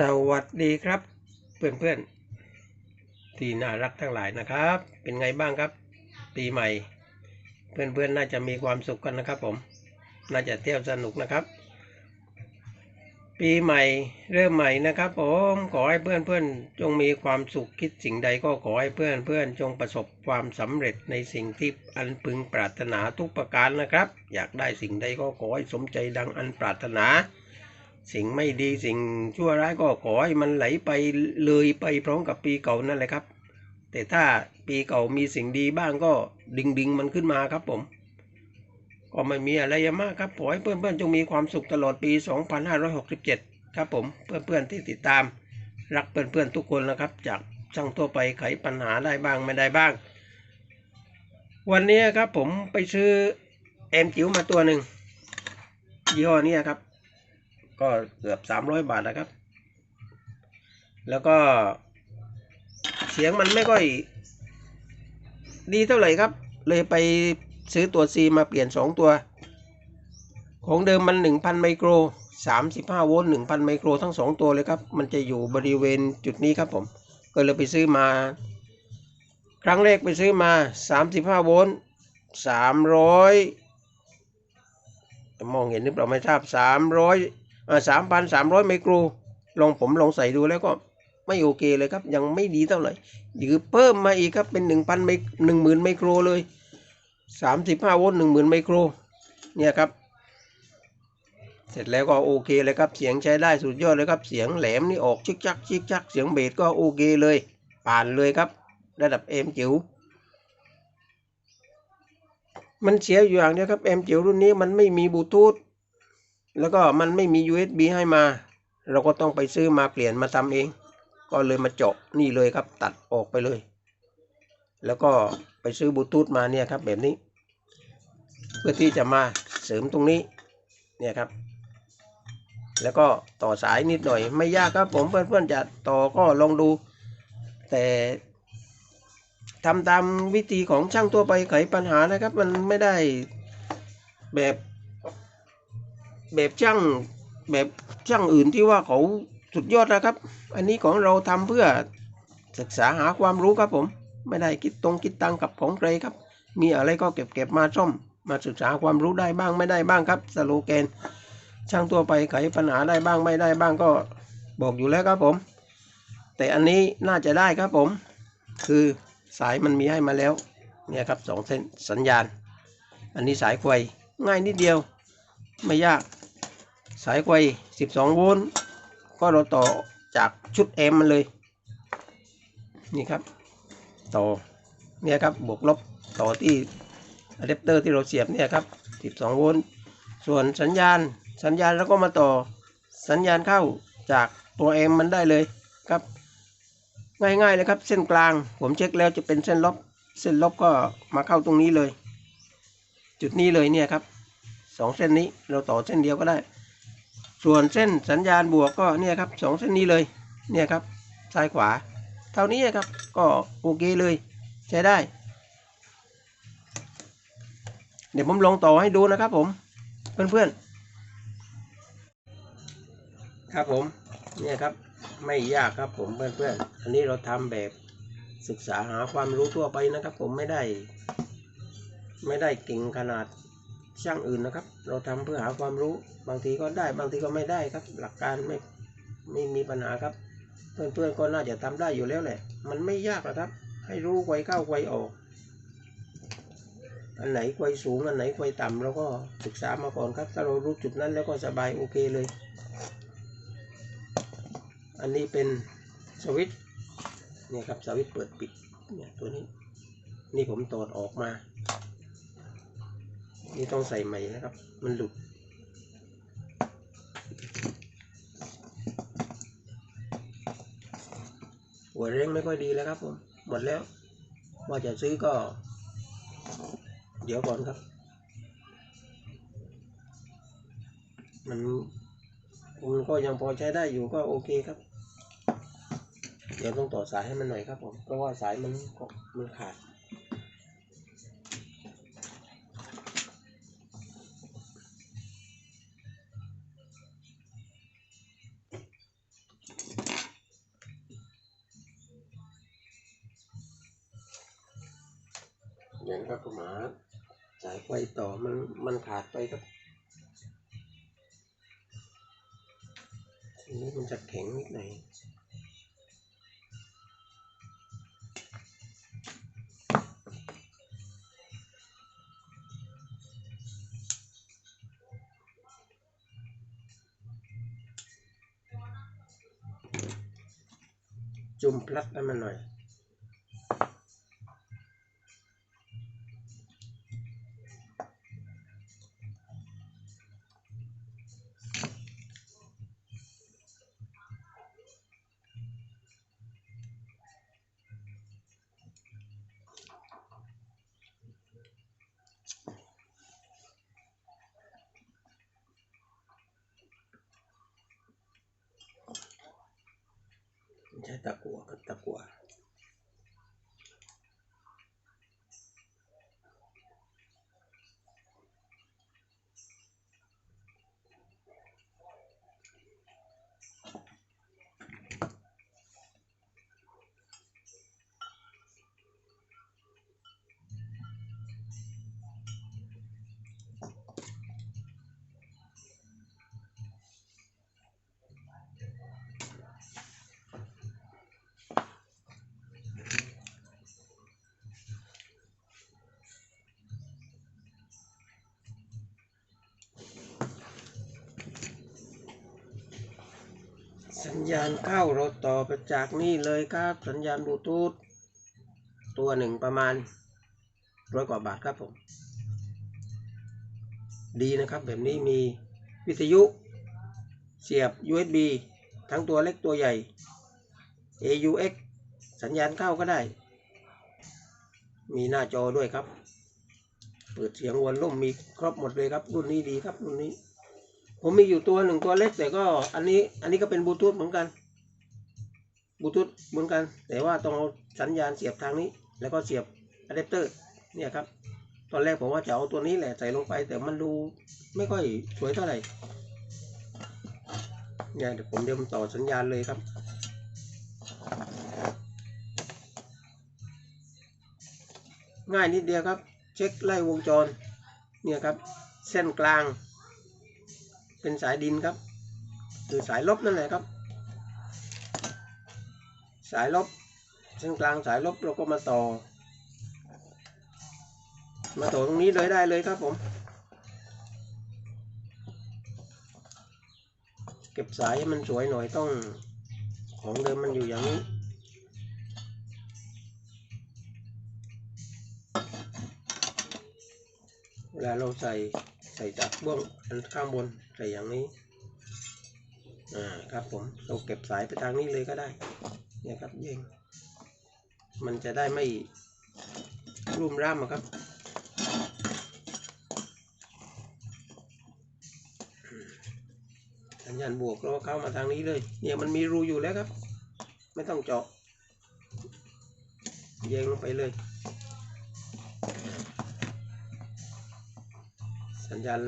สวัสดีครับ เพื่อนๆที่น่ารักทั้งหลายนะครับ เป็นไงบ้างครับ ปีใหม่ เพื่อนๆน่าจะมีความสุขกันนะครับ ผม น่าจะเที่ยวสนุกนะครับ ปีใหม่เริ่มใหม่นะครับ ผมขอให้เพื่อนๆจงมีความสุขคิดสิ่งใดก็ขอให้เพื่อนๆจงประสบความสำเร็จในสิ่งที่อันพึงปรารถนาทุกประการนะครับ อยากได้สิ่งใดก็ขอให้สมใจดังอันปรารถนา สิ่งไม่ดีสิ่งชั่วร้ายก็ขอให้มันไหลไปเลยไปพร้อมกับปีเก่านั่นแหละครับ แต่ถ้าปีเก่ามีสิ่งดีบ้างก็ดึงดึงมันขึ้นมาครับผม ก็ไม่มีอะไรมากครับขอให้เพื่อนๆจงมีความสุขตลอดปี 2567 ครับผมเพื่อนๆที่ติดตาม รักเพื่อนๆทุกคนนะครับ จากช่างทั่วไปไขปัญหาได้บ้างไม่ได้บ้าง วันนี้ครับผมไปซื้อแอมจิ๋วมาตัวหนึ่งยี่ห้อนี้ครับ ก็เกือบสามร้อยบาทนะครับ แล้วก็เสียงมันไม่ค่อยดีเท่าไหร่ครับ เลยไปซื้อตัว C มาเปลี่ยน 2 ตัว ของเดิมมัน 1,000 ไมโคร 35 โวลต์ 1,000 ไมโครทั้ง 2 ตัวเลยครับ มันจะอยู่บริเวณจุดนี้ครับผม ก็เลยไปซื้อมา ครั้งแรกไปซื้อมา 35 โวลต์ 300 มองเห็นหรือเปล่าไม่ทราบ 300 อ่า3,300ไมโคร ลองผมลองใส่ดูแล้วก็ไม่โอเคเลยครับ ยังไม่ดีเท่าไหร่หรือเพิ่มมาอีกครับเป็น1,000ไม10,000ไมโครเลย35โวลต์10,000ไมโครเนี่ยครับ เสร็จแล้วก็โอเคเลยครับเสียงใช้ได้สุดยอดเลยครับ เสียงแหลมนี่ออกชิกจักชิกจักเสียงเบสก็โอเคเลย ผ่านเลยครับ ระดับเอ็มจิ๋วมันเสียอยู่อย่างเดียวครับเอ็มจิ๋วรุ่นนี้มันไม่มีบลูทูธ แล้วก็มันไม่มี USB ให้มา เราก็ต้องไปซื้อมาเปลี่ยนมาทำเอง ก็เลยมาเจาะนี่เลยครับ ตัดออกไปเลย แล้วก็ไปซื้อบลูทูธมาเนี่ยครับแบบนี้ เพื่อที่จะมาเสริมตรงนี้เนี่ยครับ แล้วก็ต่อสายนิดหน่อย ไม่ยากครับผมเพื่อนๆจะต่อก็ลองดู แต่ทำตามวิธีของช่างทั่วไปไขปัญหานะครับ มันไม่ได้แบบ แบบช่างแบบช่างอื่นที่ว่าเขาสุดยอดนะครับ อันนี้ของเราทำเพื่อศึกษาหาความรู้ครับผม ไม่ได้คิดตรงคิดตังกับของใครครับ มีอะไรก็เก็บเก็บมาซ่อม มาศึกษาความรู้ได้บ้างไม่ได้บ้างครับสโลแกน ช่างทั่วไปไขปัญหาได้บ้างไม่ได้บ้างก็บอกอยู่แล้วครับผม แต่อันนี้น่าจะได้ครับผม คือสายมันมีให้มาแล้วเนี่ยครับสองเส้นสัญญาณ อันนี้สายไฟง่ายนิดเดียว ไม่ยาก สายไฟ12 โวลต์ก็เราต่อจากชุดแอมมันเลย นี่ครับ ต่อเนี่ยครับบวกลบต่อที่อะแดปเตอร์ที่เราเสียบเนี่ยครับ 12 โวลต์ส่วนสัญญาณสัญญาณแล้วก็มาต่อสัญญาณเข้าจากตัวแอมมันได้เลยครับ ง่ายๆเลยครับ เส้นกลางผมเช็คแล้วจะเป็นเส้นลบ เส้นลบก็มาเข้าตรงนี้เลย จุดนี้เลยเนี่ยครับสองเส้นนี้เราต่อเส้นเดียวก็ได้ ส่วนเส้นสัญญาณบวกก็เนี่ยครับสองเส้นนี้เลยเนี่ยครับซ้ายขวา เท่านี้ครับก็โอเคเลยใช้ได้ เดี๋ยวผมลองต่อให้ดูนะครับผมเพื่อนๆ ครับผมเนี่ยครับไม่ยากครับผมเพื่อนๆ อันนี้เราทำแบบศึกษาหาความรู้ทั่วไปนะครับ ผมไม่ได้ ไม่ได้เก่งขนาด ช่างอื่นนะครับ เราทำเพื่อหาความรู้ บางทีก็ได้ บางทีก็ไม่ได้ครับ หลักการไม่ไม่มีปัญหาครับ เพื่อนๆก็น่าจะทำได้อยู่แล้วแหละ มันไม่ยากหรอกครับ ให้รู้ไวเข้าไวออก อันไหนไวสูง อันไหนไวต่ำเราก็ศึกษามาก่อนครับ ถ้าเรารู้จุดนั้นแล้วก็สบายโอเคเลย อันนี้เป็นสวิตช์เนี่ยครับสวิตช์เปิดปิดเนี่ยตัวนี้ นี่ผมตอดออกมา นี่ต้องใส่ใหม่นะครับ มันหลุด หัวเร่งไม่ค่อยดีแล้วครับผม หมดแล้ว ว่าจะซื้อก็ เดี๋ยวก่อนครับ มันมันก็ยังพอใช้ได้อยู่ก็โอเคครับ เดี๋ยวต้องต่อสายให้มันหน่อยครับผม เพราะว่าสายมันก็มันขาด เนี่ยนะครับผมาสายไฟต่อมันมันขาดไปครับทีนี้มันจะแข็งนิดหน่อยจุ่มพลัดให้มันหน่อย ใช้ต สัญญาณเข้าเราต่อไปจากนี่เลยครับ สัญญาณบลูทูธตัวหนึ่งประมาณร้อยกว่าบาทครับผม ดีนะครับแบบนี้มีวิทยุเสียบ USB ทั้งตัวเล็กตัวใหญ่ AUX สัญญาณเข้าก็ได้ มีหน้าจอด้วยครับ เปิดเสียงวนล่มมีครบหมดเลยครับ รุ่นนี้ดีครับรุ่นนี้ ผมมีอยู่ตัวหนึ่งตัวเล็กแต่ก็อันนี้อันนี้ก็เป็นบลูทูธเหมือนกันบลูทูธเหมือนกัน แต่ว่าต้องเอาสัญญาณเสียบทางนี้ แล้วก็เสียบอะแดปเตอร์เนี่ยครับตอนแรกผมว่าจะเอาตัวนี้แหละใส่ลงไป แต่มันดูไม่ค่อยสวยเท่าไหร่เนี่ยเดี๋ยวผมเดี๋ยวต่อสัญญาณเลยครับง่ายนิดเดียวครับ เช็คไล่วงจรเนี่ยครับ เส้นกลาง เป็นสายดินครับ คือสายลบนั่นแหละครับ สายลบเส้นกลางสายลบเราก็มาต่อ มาต่อตรงนี้เลยได้เลยครับผม เก็บสายให้มันสวยหน่อยต้องของเดิมมันอยู่อย่างนี้เวลาเราใส่ ใส่จากเบื้องอันข้างบนใส่อย่างนี้อ่าครับผมเราเก็บสายไปทางนี้เลยก็ได้เนี่ยครับเย่งมันจะได้ไม่รุ่มร่ามครับสัญญาณบวกเราเข้ามาทางนี้เลย เนี่ยมันมีรูอยู่แล้วครับ ไม่ต้องเจาะเย่งลงไปเลย ญญาณ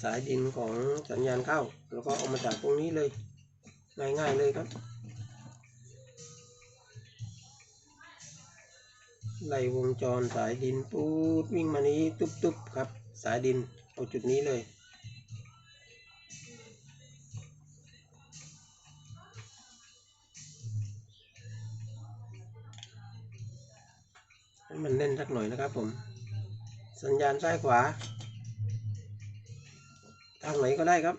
สายดินของสัญญาณเข้า แล้วก็เอามาจากตรงนี้เลย ง่ายๆเลยครับไล่วงจรสายดินปูดวิ่งมานี้ตุ๊บๆครับ สายดินเอาจุดนี้เลยให้มันแน่นสักหน่อยนะครับผม สัญญาณซ้ายขวา ทางไหนก็ได้ครับ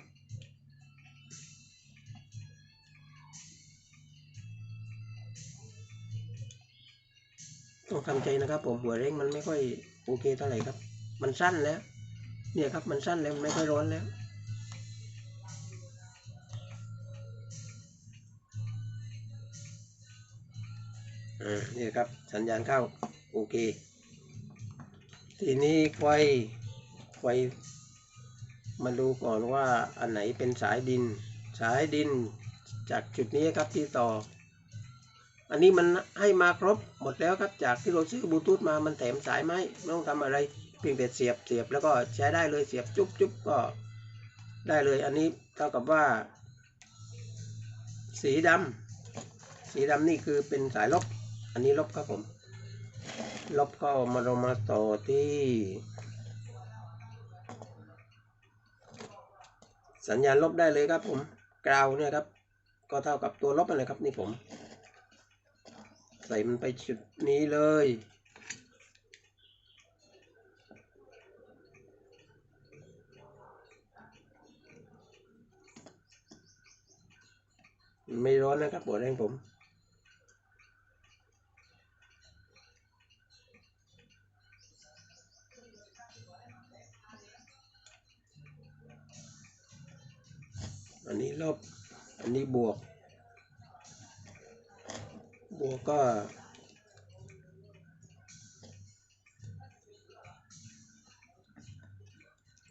ต้องทำใจนะครับผมหัวเร่งมันไม่ค่อยโอเคเท่าไหร่ครับ มันสั้นแล้ว เนี่ยครับมันสั้นแล้วมันไม่ค่อยร้อนแล้วอ่านี่ครับสัญญาณเข้า โอเค ทีนี้ไฟไฟมาดูก่อนว่าอันไหนเป็นสายดิน สายดินจากจุดนี้ครับที่ต่อ อันนี้มันให้มาครบหมดแล้วครับจากที่เราซื้อบลูทูธมามันแถมสายไหมไม่ต้องทำอะไรเพียงแต่เสียบเสียบแล้วก็ใช้ได้เลยเสียบจุ๊บจุ๊บก็ได้เลยอันนี้เท่ากับว่า สีดำสีดำนี่คือเป็นสายลบ อันนี้ลบครับผม ลบก็มาเรามาต่อที่สัญญาณลบได้เลยครับผมกราวเนี่ยครับ ก็เท่ากับตัวลบนั่นแหละครับนี่ผม ใส่มันไปจุดนี้เลย ไม่ร้อนนะครับหัวแรงผม อันนี้ลบ อันนี้บวก บวกก็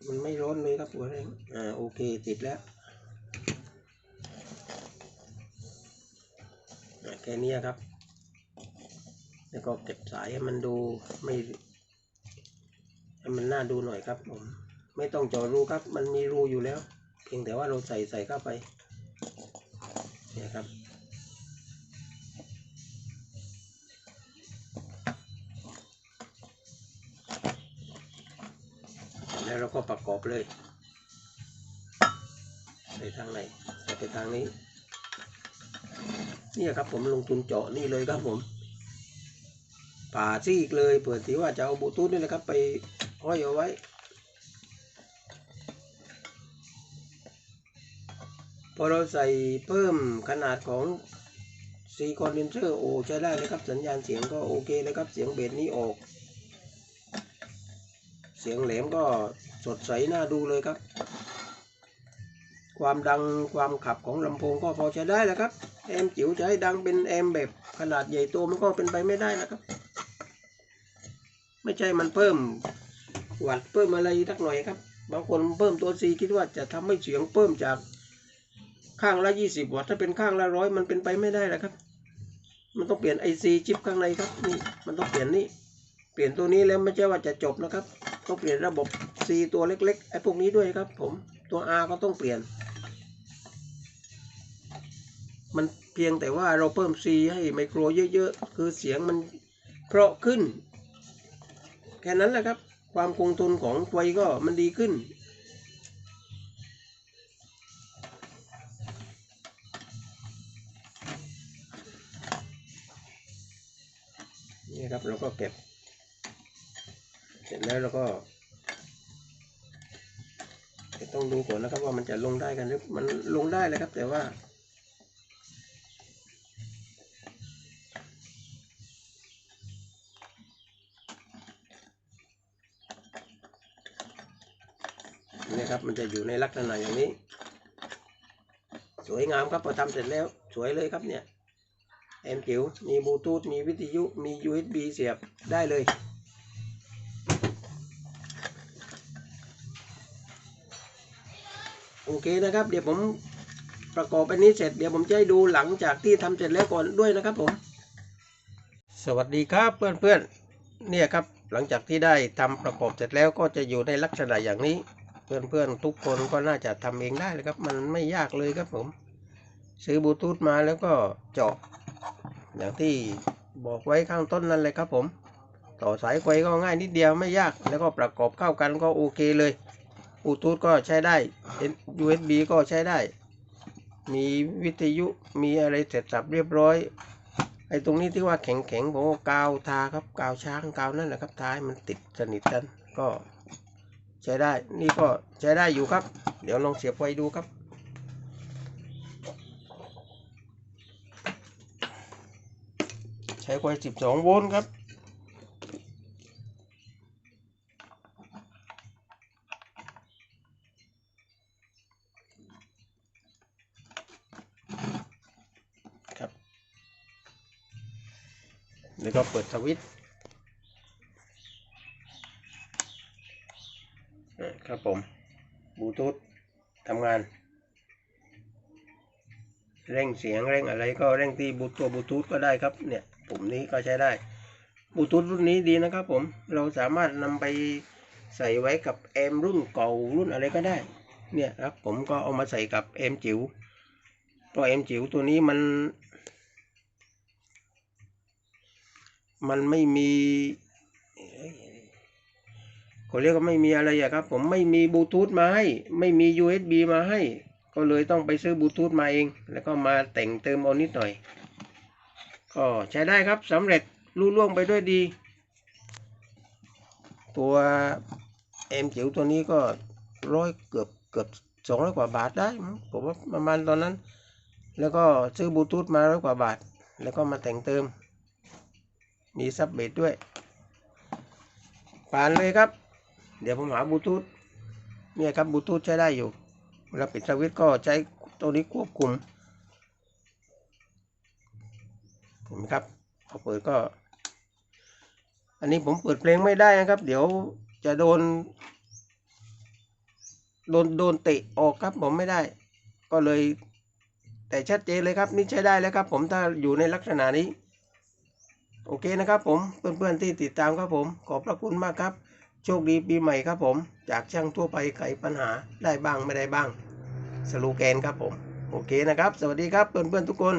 มันไม่ร้อนเลยครับหัวแรงอ่าโอเคติดแล้วอะแค่เนี้ยครับ แล้วก็เก็บสายให้มันดูไม่ให้มันน่าดูหน่อยครับผม ไม่ต้องเจาะรูครับ มันมีรูอยู่แล้ว พียงแต่ว่าเราใส่ใส่เข้าไปเนี่ยครับแล้วเราก็ประกอบเลยใส่ทางไหนไปทางนี้นี่ครับผมลงทุนเจาะนี่เลยครับผมป่าซีกเลยเปิดที่ว่าจะเอาบลูทูธนี่แหละครับ ไปห้อยเอาไว้ พอเราใส่เพิ่มขนาดของซีคอนเดนเซอร์โอใช้ได้เลยครับสัญญาณเสียงก็โอเคเลยครับเสียงเบสนี้ออก เสียงแหลมก็สดใสน่าดูเลยครับ ความดังความขับของลำโพงก็พอใช้ได้แล้วครับแอมจิ๋วจะให้ดังเป็นแอมแบบขนาดใหญ่โตมันก็เป็นไปไม่ได้นะครับ ไม่ใช่มันเพิ่มวัดเพิ่มอะไรสักหน่อยครับบางคนเพิ่มตัวซีคิดว่าจะทำให้เสียงเพิ่มจาก ข้างละยี่สิบวัตต์ถ้าเป็นข้างละร้อยมันเป็นไปไม่ได้แล้วครับ มันต้องเปลี่ยนไอซีชิปข้างในครับนี่มันต้องเปลี่ยนนี่เปลี่ยนตัวนี้แล้วไม่ใช่ว่าจะจบนะครับ ต้องเปลี่ยนระบบ C ตัวเล็กๆไอ้พวกนี้ด้วยครับ ผมตัว R ก็ต้องเปลี่ยน มันเพียงแต่ว่าเราเพิ่ม C ให้ไมโครเยอะๆ คือเสียงมันเพราะขึ้น แค่นั้นแหละครับ ความคงทนของไฟก็มันดีขึ้น นี่ครับเราก็เก็บ เสร็จแล้วเราก็ต้องดูก่อนนะครับว่ามันจะลงได้กันหรือมันลงได้เลยครับ แต่ว่านี่ครับมันจะอยู่ในลักษณะอย่างนี้ สวยงามครับพอทำเสร็จแล้ว สวยเลยครับเนี่ย แอมจิ๋วมีบลูทูธมีวิทยุมี USB เสียบได้เลย โอเคนะครับ เดี๋ยวผมประกอบอันนี้เสร็จเดี๋ยวผมจะให้ดูหลังจากที่ทำเสร็จแล้วก่อนด้วยนะครับผม สวัสดีครับเพื่อนๆเนี่ยครับหลังจากที่ได้ทำประกอบเสร็จแล้วก็จะอยู่ในลักษณะอย่างนี้ เพื่อนๆทุกคนก็น่าจะทำเองได้เลยครับ มันไม่ยากเลยครับผม ซื้อบลูทูธมาแล้วก็เจาะ อย่างที่บอกไว้ข้างต้นนั่นเลยครับผม ต่อสายไฟก็ง่ายนิดเดียวไม่ยาก แล้วก็ประกอบเข้ากันก็โอเคเลยบลูทูธก็ใช้ได้ USB ก็ใช้ได้ มีวิทยุมีอะไรเสร็จสับเรียบร้อยไอ้ตรงนี้ที่ว่าแข็งๆผมก็กาวทาครับกาวช้างกาวนั่นแหละครับท้าให้มันติดสนิทกันก็ใช้ได้ นี่ก็ใช้ได้อยู่ครับ เดี๋ยวลองเสียบไฟดูครับ ใช้ไฟ12 โวลต์ครับ ครับ แล้วก็เปิดสวิตช์ครับผมบลูทูธทำงาน เสียงเร่งอะไรก็เร่งที่บูตัวบลูทูธก็ได้ครับเนี่ยปุ่มนี้ก็ใช้ได้บลูทูธรุ่นนี้ดีนะครับผมเราสามารถนำไปใส่ไว้กับแอมรุ่นเก่ารุ่นอะไรก็ได้เนี่ยครับผมก็เอามาใส่กับแอมจิ๋วเพราะแอมจิ๋วตัวนี้มัน มันไม่มีเขาเรียกว่าไม่มีอะไรอะครับ ผมไม่มีบลูทูธมาให้ ไม่มี USB มาให้ ก็เลยต้องไปซื้อบลูทูธมาเอง แล้วก็มาแต่งเติมเอานิดหน่อย ก็ใช้ได้ครับสำเร็จรุ่ล่วงไปด้วยดี ตัวเอ็มจิ๋วตัวนี้ก็ร้อยเกือบเกือบสองร้อยกว่าบาทได้ผมว่าประมาณตอนนั้น แล้วก็ซื้อบลูทูธมาร้อยกว่าบาท แล้วก็มาแต่งเติม มีซับเบสด้วยผ่านเลยครับ เดี๋ยวผมหาบลูทูธเนี่ยครับบลูทูธใช้ได้อยู่ เวลาปิดสวิตช์ก็ใช้ตัวนี้ควบคุมเห็นไหมครับพอเปิดก็ อันนี้ผมเปิดเพลงไม่ได้นะครับ เดี๋ยวจะโดน โดนโดนเตะออกครับ ผมไม่ได้ ก็เลย แต่ชัดเจนเลยครับ นี่ใช้ได้แล้วครับ ผมถ้าอยู่ในลักษณะนี้ โอเคนะครับผมเพื่อนๆที่ติดตามครับผม ขอบพระคุณมากครับ โชคดีปีใหม่ครับผม จากช่างทั่วไปไขปัญหาได้บ้างไม่ได้บ้าง สโลูแกนครับผม โอเคนะครับ สวัสดีครับเพื่อนๆทุกคน